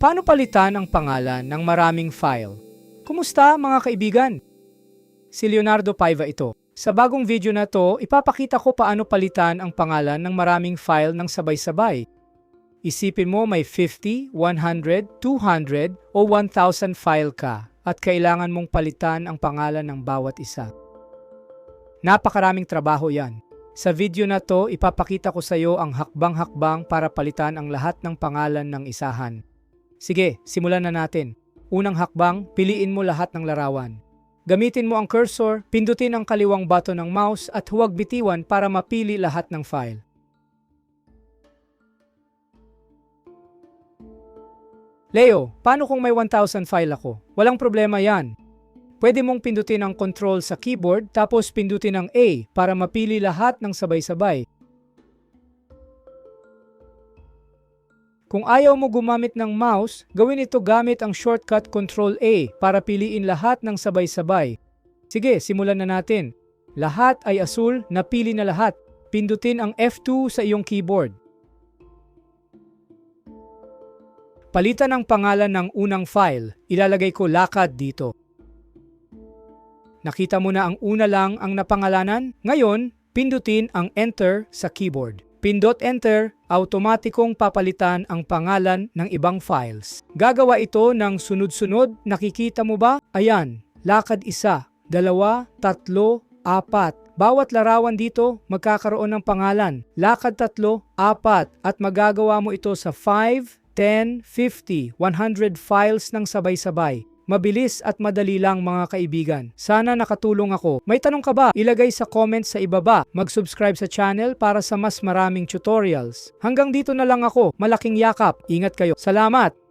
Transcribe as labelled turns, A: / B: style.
A: Paano palitan ang pangalan ng maraming file? Kumusta mga kaibigan? Si Leonardo Paiva ito. Sa bagong video na to, ipapakita ko paano palitan ang pangalan ng maraming file ng sabay-sabay. Isipin mo may 50, 100, 200 o 1,000 file ka at kailangan mong palitan ang pangalan ng bawat isa. Napakaraming trabaho yan. Sa video na to, ipapakita ko sa iyo ang hakbang-hakbang para palitan ang lahat ng pangalan ng isahan. Sige, simulan na natin. Unang hakbang, piliin mo lahat ng larawan. Gamitin mo ang cursor, pindutin ang kaliwang button ng mouse at huwag bitiwan para mapili lahat ng file. Leo, paano kung may 1,000 file ako? Walang problema yan. Pwede mong pindutin ang control sa keyboard tapos pindutin ang A para mapili lahat ng sabay-sabay. Kung ayaw mo gumamit ng mouse, gawin ito gamit ang shortcut Control A para piliin lahat ng sabay-sabay. Sige, simulan na natin. Lahat ay asul, napili na lahat. Pindutin ang F2 sa iyong keyboard. Palitan ang pangalan ng unang file. Ilalagay ko lakad dito. Nakita mo na ang una lang ang napangalanan? Ngayon, pindutin ang Enter sa keyboard. Pindot Enter, automatikong papalitan ang pangalan ng ibang files. Gagawa ito ng sunod-sunod, nakikita mo ba? Ayan, lakad isa, dalawa, tatlo, apat. Bawat larawan dito magkakaroon ng pangalan. Lakad tatlo, apat, at magagawa mo ito sa 5, 10, 50, 100 files ng sabay-sabay. Mabilis at madali lang mga kaibigan. Sana nakatulong ako. May tanong ka ba? Ilagay sa comment sa ibaba. Mag-subscribe sa channel para sa mas maraming tutorials. Hanggang dito na lang ako. Malaking yakap. Ingat kayo. Salamat!